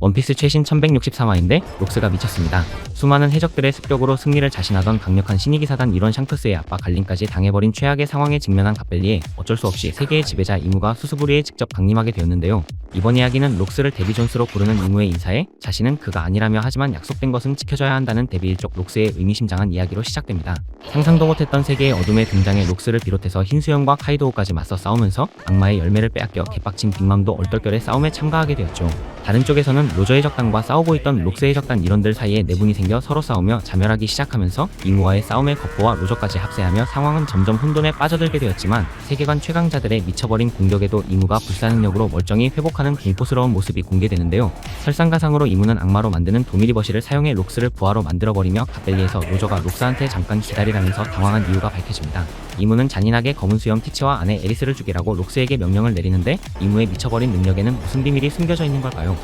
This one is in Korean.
원피스 최신 1163화인데 록스가 미쳤습니다. 수많은 해적들의 습격으로 승리를 자신하던 강력한 신이기사단 일원 샹크스의 압박 갈림까지 당해버린 최악의 상황에 직면한 갑벨리에 어쩔 수 없이 세계의 지배자 이무가 수수부리에 직접 강림하게 되었는데요. 이번 이야기는 록스를 데비 존스로 부르는 이무의 인사에 자신은 그가 아니라며 하지만 약속된 것은 지켜져야 한다는 데비 일족 록스의 의미심장한 이야기로 시작됩니다. 상상도 못했던 세계의 어둠에 등장해 록스를 비롯해서 흰수염과 카이도우까지 맞서 싸우면서 악마의 열매를 빼앗겨 개빡친 빅맘도 얼떨결에 싸움에 참가하게 되었죠. 다른 쪽에서는 로저 해적단과 싸우고 있던 록스 해적단 일원들 사이에 내분이 생겨 서로 싸우며 자멸하기 시작하면서 이무와의 싸움에 겉보와 로저까지 합세하며 상황은 점점 혼돈에 빠져들게 되었지만 세계관 최강자들의 미쳐버린 공격에도 이무가 불사능력으로 멀쩡히 회복하는 공포스러운 모습이 공개되는데요. 설상가상으로 이무는 악마로 만드는 도미리버시를 사용해 록스를 부하로 만들어버리며 갑벨리에서 로저가 록스한테 잠깐 기다리라면서 당황한 이유가 밝혀집니다. 이무는 잔인하게 검은 수염 티치와 아내 에리스를 죽이라고 록스에게 명령을 내리는데 이무의 미쳐버린 능력에는 무슨 비밀이 숨겨져 있는 걸까요?